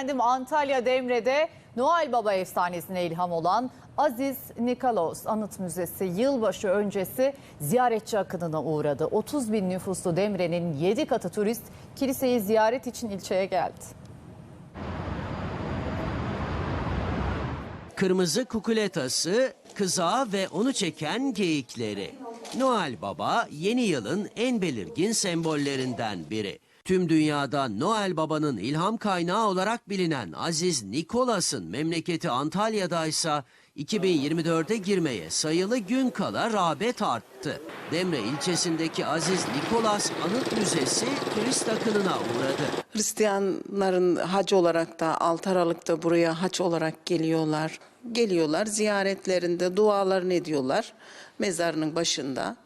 efendim Antalya Demre'de Noel Baba efsanesine ilham olan Aziz Nikolos Anıt Müzesi yılbaşı öncesi ziyaretçi akınına uğradı. 30 bin nüfuslu Demre'nin 7 katı turist kiliseyi ziyaret için ilçeye geldi. Kırmızı kukuletası, kızağı ve onu çeken geyikleri. Noel Baba yeni yılın en belirgin sembollerinden biri. Tüm dünyada Noel Baba'nın ilham kaynağı olarak bilinen Aziz Nikolas'ın memleketi Antalya'daysa 2024'e girmeye sayılı gün kala rağbet arttı. Demre ilçesindeki Aziz Nikolas Anıt Müzesi turist akınına uğradı. Hristiyanların hac olarak da 6 Aralık'ta buraya hac olarak geliyorlar. Geliyorlar ziyaretlerinde dualarını ediyorlar. Mezarının başında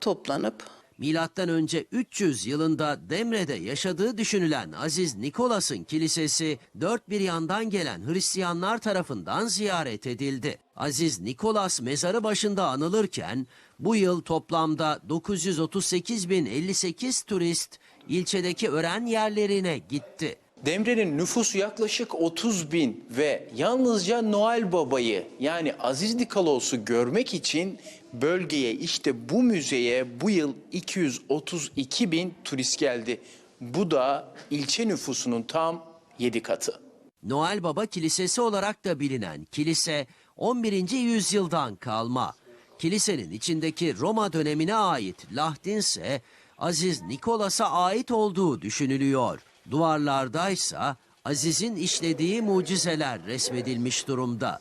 toplanıp Milattan önce 300 yılında Demre'de yaşadığı düşünülen Aziz Nikolas'ın kilisesi dört bir yandan gelen Hristiyanlar tarafından ziyaret edildi. Aziz Nikolas mezarı başında anılırken bu yıl toplamda 938.058 turist ilçedeki öğren yerlerine gitti. Demre'nin nüfusu yaklaşık 30 bin ve yalnızca Noel Baba'yı yani Aziz Nikolos'u görmek için bölgeye işte bu müzeye bu yıl 232 bin turist geldi. Bu da ilçe nüfusunun tam 7 katı. Noel Baba Kilisesi olarak da bilinen kilise 11. yüzyıldan kalma. Kilisenin içindeki Roma dönemine ait Lahdin ise Aziz Nikolas'a ait olduğu düşünülüyor. Duvarlardaysa Aziz'in işlediği mucizeler resmedilmiş durumda.